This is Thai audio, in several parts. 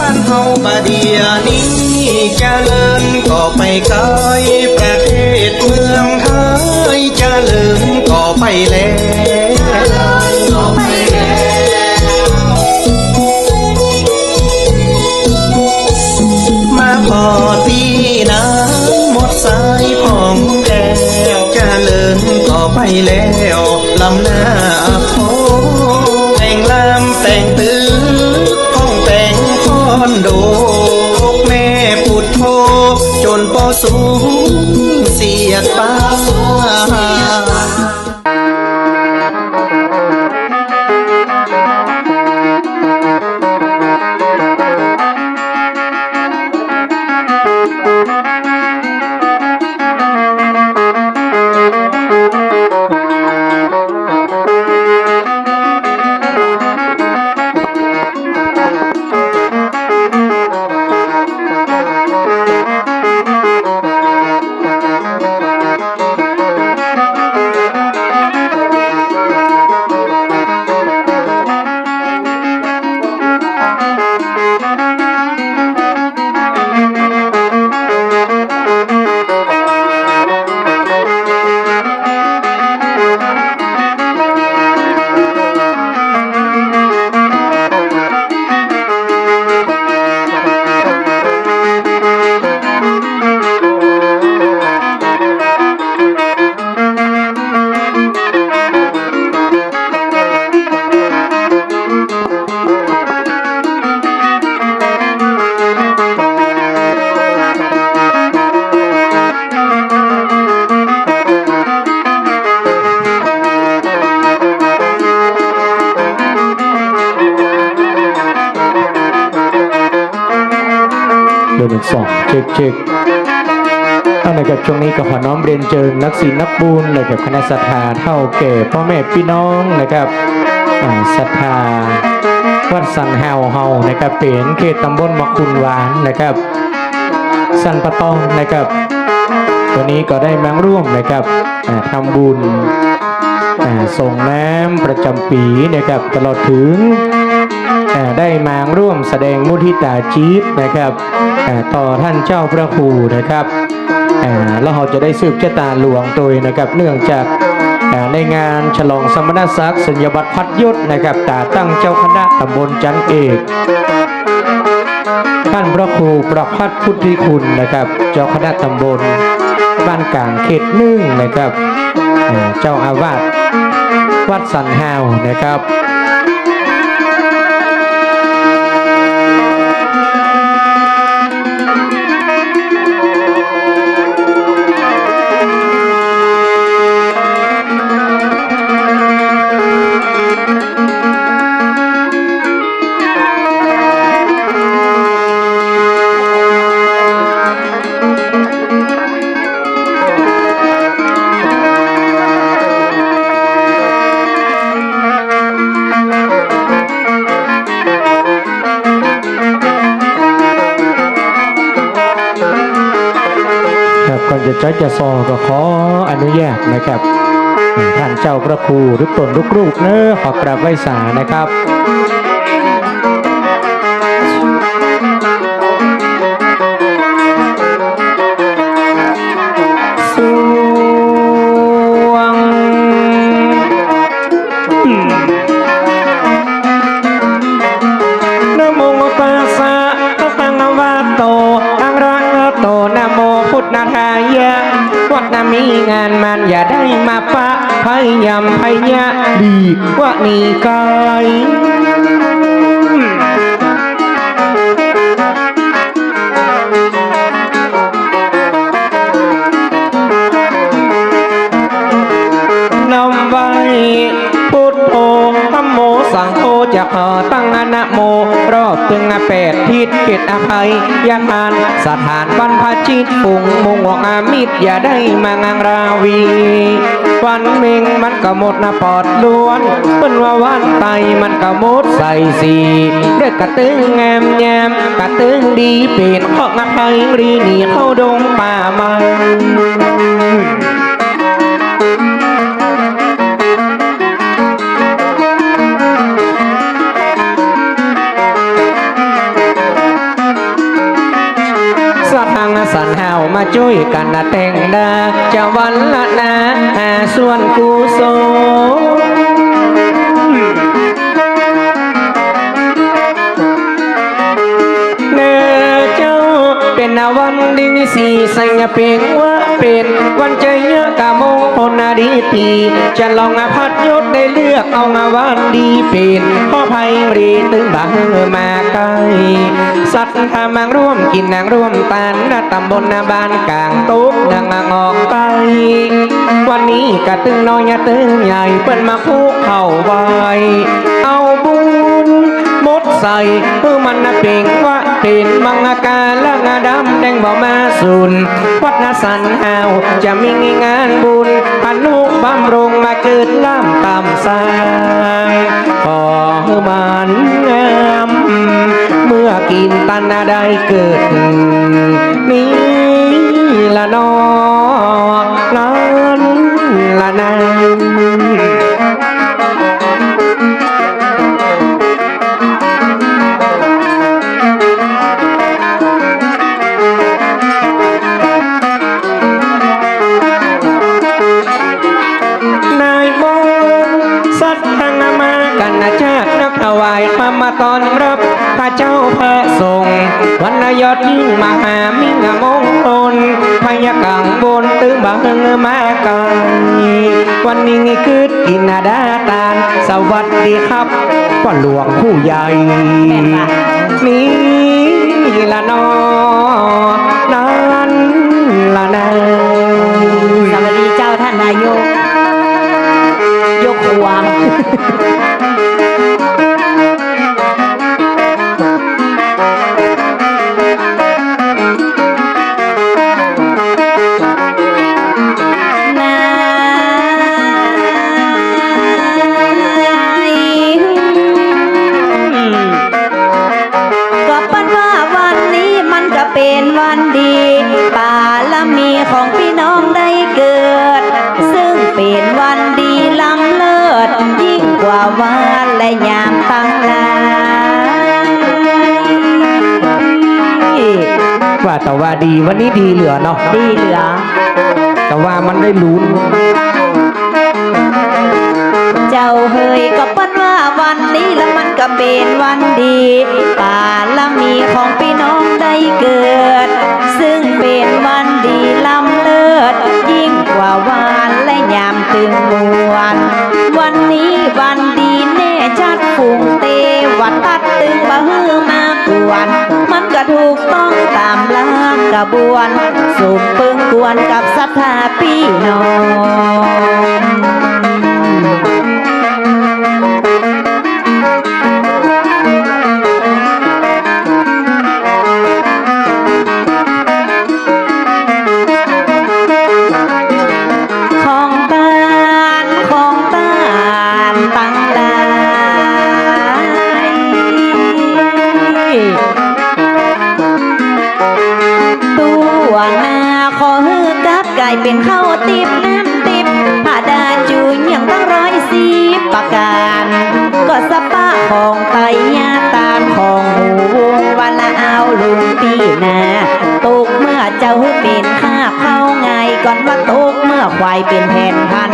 บ้านเฮาบาเดียนี้เจริญก็ไปไกลประเทศเมืองไทยเจริญก็ไปแล้วมาพอตีน้ำหมดสายผ่องแก้วเจริญก็ไปแล้วลำหน้า โดกแม่ปุดโทจนปอสูงเสียดป้ ขอน้อมเรียนเจิญนักศิลป์นักบุญเลยกับคณะศรัทธาเท่าแก่พ่อแม่พี่น้องนะครับอ่าศรัทธาวัดสันแฮวเฮานะครับเป็นเขตตำบลมะคุนหวานนะครับ สันปะตองนะครับวันนี้ก็ได้มาร่วมนะครับอ่าทำบุญอ่ส่งน้ำประจำปีนะครับตลอดถึงอ่ได้มาร่วมแสดงมุทิตาจีตนะครับอ่ต่อท่านเจ้าพระครูนะครับ แล้วเราจะได้สืบชะตาหลวงโดยนะครับ เนื่องจากในงานฉลองสมณศักดิ์สัญญบัตรพัดยศนะครับตาตั้งเจ้าคณะตำบลจันเอกท่านพระครูประพัฒพุทธิคุณนะครับ เจ้าคณะตำบล บ้านกลางเขตนึ่งนะครับ เจ้าอาวาสวัดสันหาวนะครับ แล้วจะซอก็ขออนุญาตนะครับท่านเจ้าพระครูหรือตนลูกรูปเนอะขอกราบไหว้สานะครับ ยายามพยยะดีกว่านี้ไกลนำไว้พุทโธธรรมโมสังโฆจะขอตั้งอนะโม รอบตึงอาแปดทิศเกตอภัยยานาน สถานบรรพชิตฝุ่งมุงหวงอามิตรอย่าได้มางางราวี วันเมงมันก็หมดนะปอดล้วนเป็นว่าวันไตมันก็หมดใส่สีเด็กกระตึงงามยามกระตึงดีเป็นเพราะอภัยรีหนีเข้าดงป่ามันนสันเฮามาช่วยกันนะแต่งดาจะวันละนา ส่วนกุศลเนอเจ้าเป็นอาวันดีสีสัญญาเปียงว่าเป็นวันใจเยอะกะม นาดีปี จะลองอาพัดยศได้เลือกเอางาวันดีเป็นพ่อภัยรีตึงบังมาไกลสัตว์ทำมังร่วมกินนางร่วมตานนาตำบลนาบานกลางตุกนางงออกไป วันนี้กะตึงน้อยยะตึงใหญ่เปิ้นมาคู่เข่าไว้เอา ใส่เพื่อมันนะป่งว่าเป็นมังกาละงาดำแดงบ่มาสุนวัดนาสันหาวจะมีงานบุญอนุบำรุงมาเกิดล่ำตามสายขอมันงามเมื่อกินตันได้เกิด นี่ละนอ มาไกันวันนี้คือกินนาดาตานสวัสดีครับพ่อหลวงผู้ใหญ่นี่ละนอนั้นละนาสวัสดีเจ้าท่านนายกยกหัว ดีวันนี้ดีเหลือเนาะดีเหลือ แต่ว่ามันได้ลุ้นเจ้าเฮยก็ปั้นว่าวันนี้แล้วมันก็เป็นวันดีปาละมีของพี่น้องได้เกิด ซึ่งเป็นวันดีล้ำเลิศยิ่งกว่าวานและยามตึงมวน วันนี้วัน บวนสุมปึงกวนกับศรัทธาพี่น้องายเป็นข้าวติบน้ำติบผ่าดาจูนยังตั้งร้อยสีประการ ก็สปะของไตยาตาของหูวงวันละเอาลุงปีนาตกเมื่อเจ้าเป็นข้าเข้าไงก่อนว่าตกเมื่อควายเป็นแผ่นพัน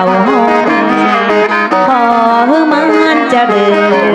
าเก่าห้องขอมันจะเดิน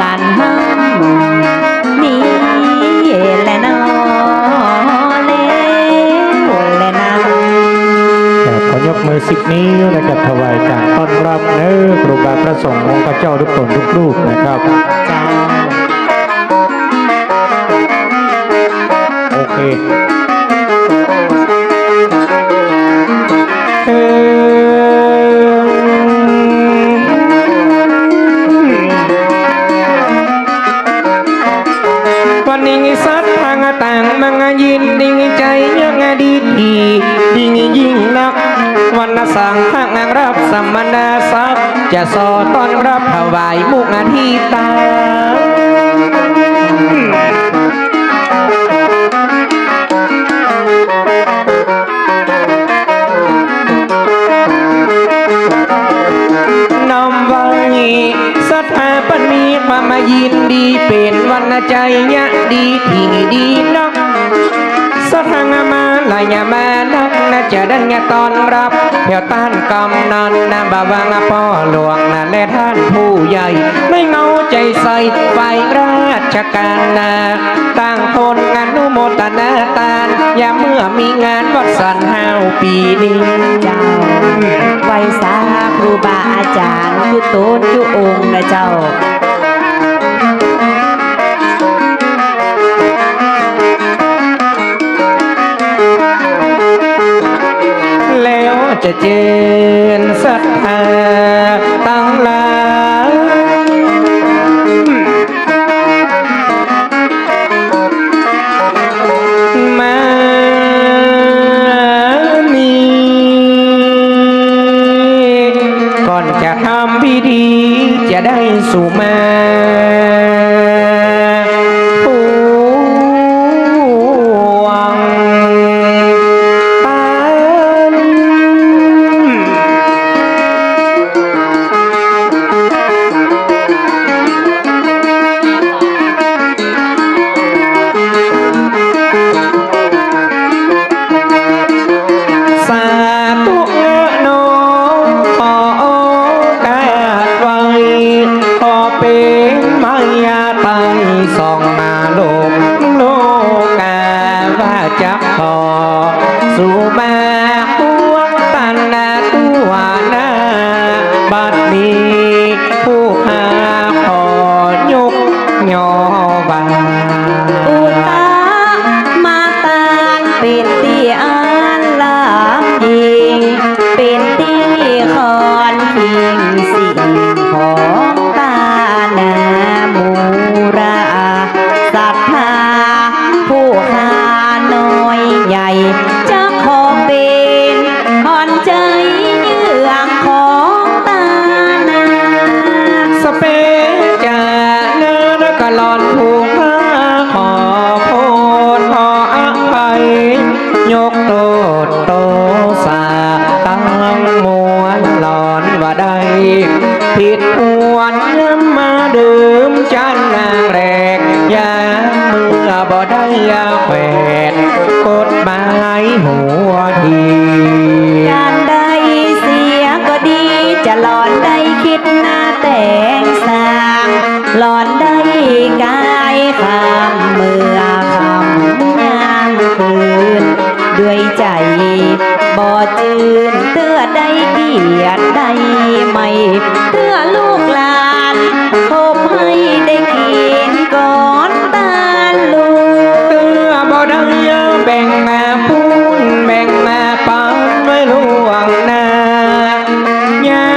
กันห้ามนี่และนาะเลวและนาครับยกมือสิบนี้วนะครับถวายการต้อนรับเนื้อครูบาพระสงฆ์องค์พระเจ้าทุกตนทุกรูปนะครับโอเค นดิ่งใจยังดีดีดิ่งยิ่งนักวันสังทางรับสมณศักดิ์จะสอต้อนรับถวายมุกอาทิตาน้อมไว้สถาปนีความมายินดีเป็นวันใจยะดีที่ดีนัก มาลายมานักนะจะดังยะตอนรับเที่ยวต้านกำนันนะบาวังพ่อหลวงนะและท่านผู้ใหญ่ ไม่เงาใจใส่ฝ่ายราชการนะตั้งคนงานนุโมตนาตานอย่าเมื่อมีงานวัดสันห้าวปีนี้เจ้าไว้สาครูบาอาจารย์คือโต๊ดคือองค์นะเจ้า จะเจนศรัทธาตั้งหลายมานีก่อนจะทำพิธีจะได้สุมา บ่จืนเตื้อได้เกียรติได้ไม่เตื้อลูกหลานพบให้ได้กินก่อนตาลูกเตื้อบ่ได้ยาแบ่งมาพูนแบ่งมาปานไว้ล่วงหน้ายา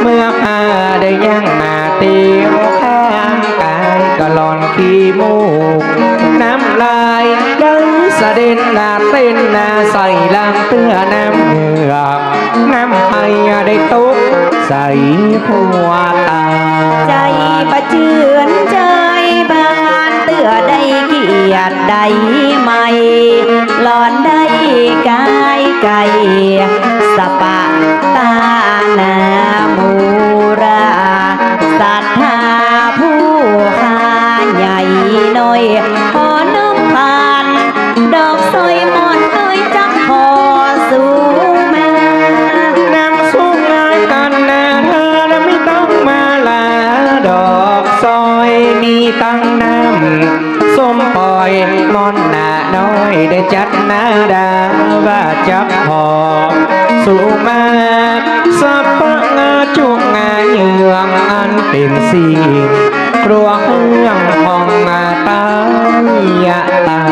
เมื่อพาได้ยังมาเตียวข้างกายก็หลอนขี้มูกน้ำลายดังสะเด็นหน้าเต้นหน้าใส่ เตื้อน้ำเหงือกน้ำไอได้ตกใส่หัวตา ใจประเจือนใจบานเตือได้เกียรติได้ไหมหลอนได้กายไก่สปะตาหน้ามู อนหนาน้อยได้จัดหน้าดาว่าจับหอสุมาสัพพงาจุกงาเยืองอันเป็นสิ่งครัวเครื่องของงาตายะตา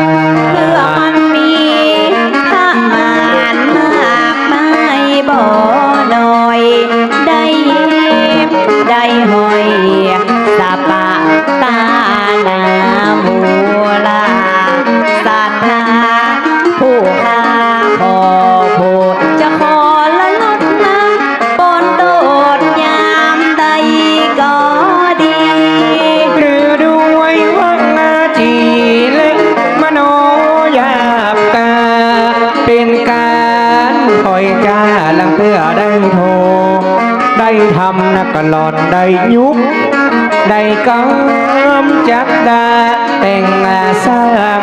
ำนักหลอนได้ยุบได้กำจักดาแต่งสร้าง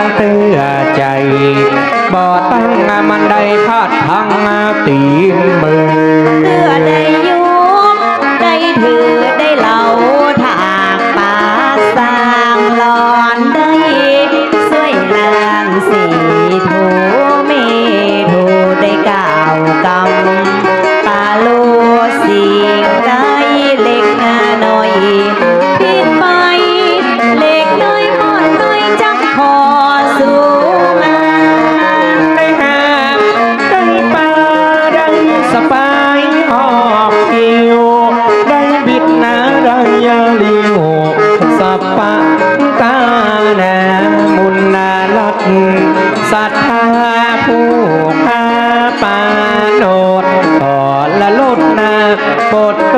ปดโต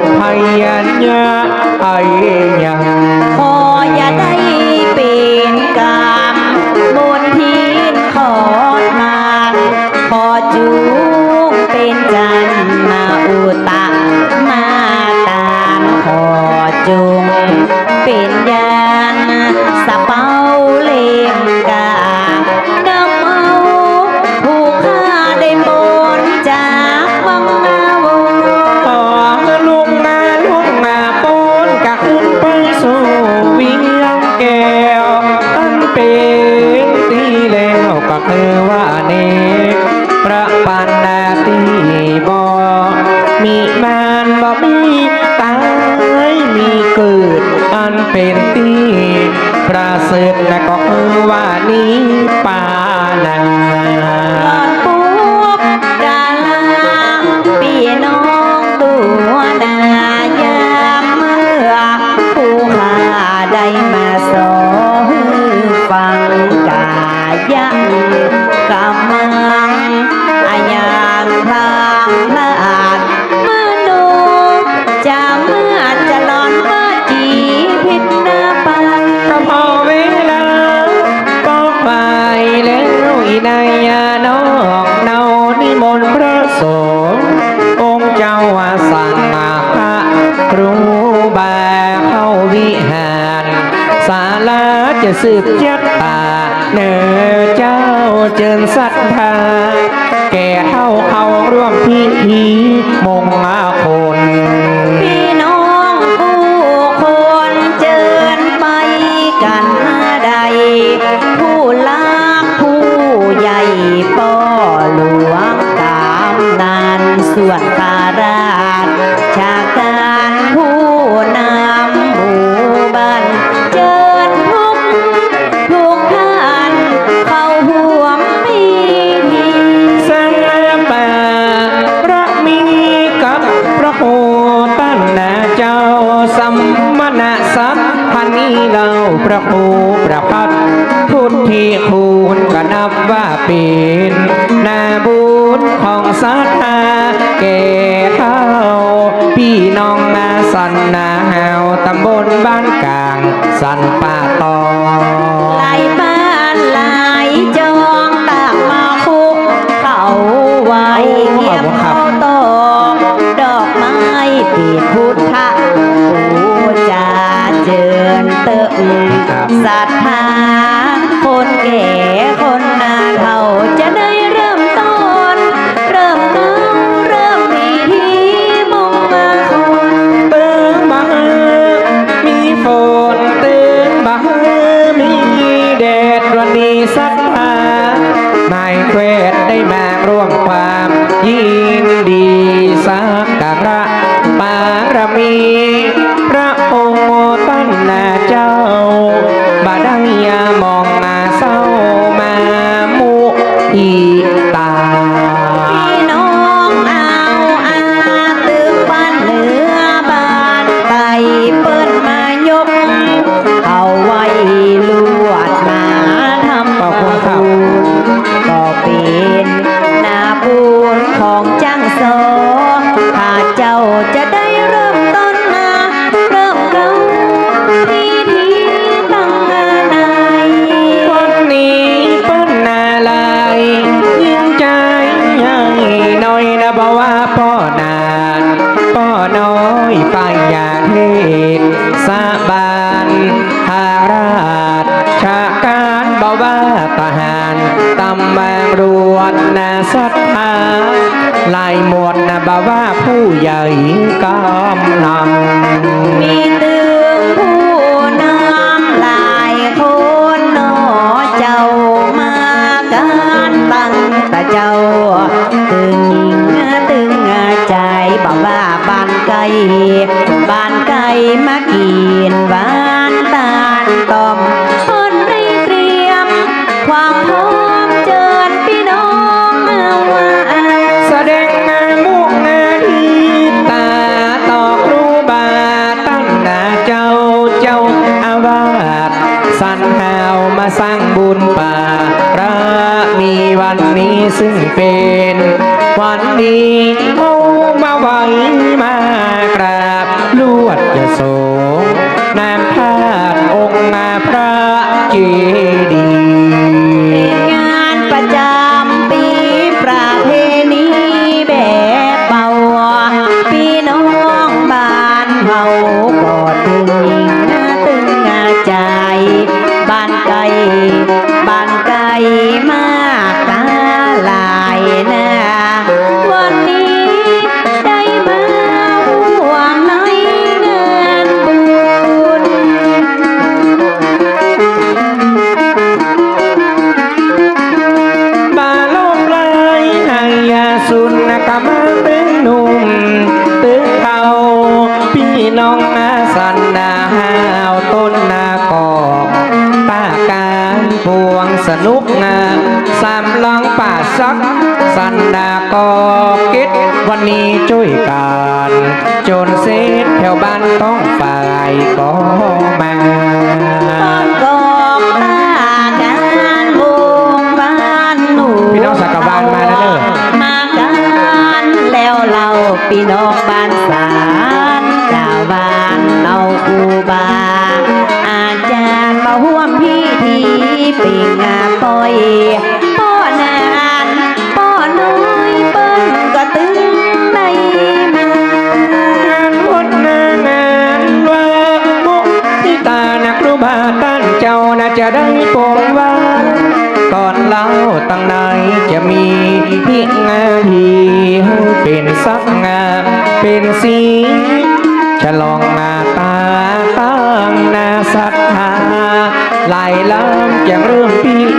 ดพยัญญาไอยังขออย่าได้เป็นกรรมบนทินขอมานขอจูงเป็นจันนาอุตา บ่ มีมานบ่ มีตายมีเกิดอันเป็นตีประเสริฐและก็คือว่านี้ปานา จ้าสั่งมาพระรูบาเข้าวิหารศาลาจะสืบยักตาเนอเจ้าเจิญศรัทธาแก่เข้าเขาร่วมพิธีมงคลพี่น้องผู้คนเจิญไปกันใด ผู้ลักผู้ใหญ่ป่อหลวงกามนานส่วน เจ้าสัมมณสัพพันนี้เราพระภูประพัดพุทธิคุณก็นับว่าเป็นนาบุญของสัทธาแก่เท่าพี่น้องมาสันนาหาวตำบลบ้านกลาง สันป่าตอง ศรัท ซึ่งเป็นวันนี้ำ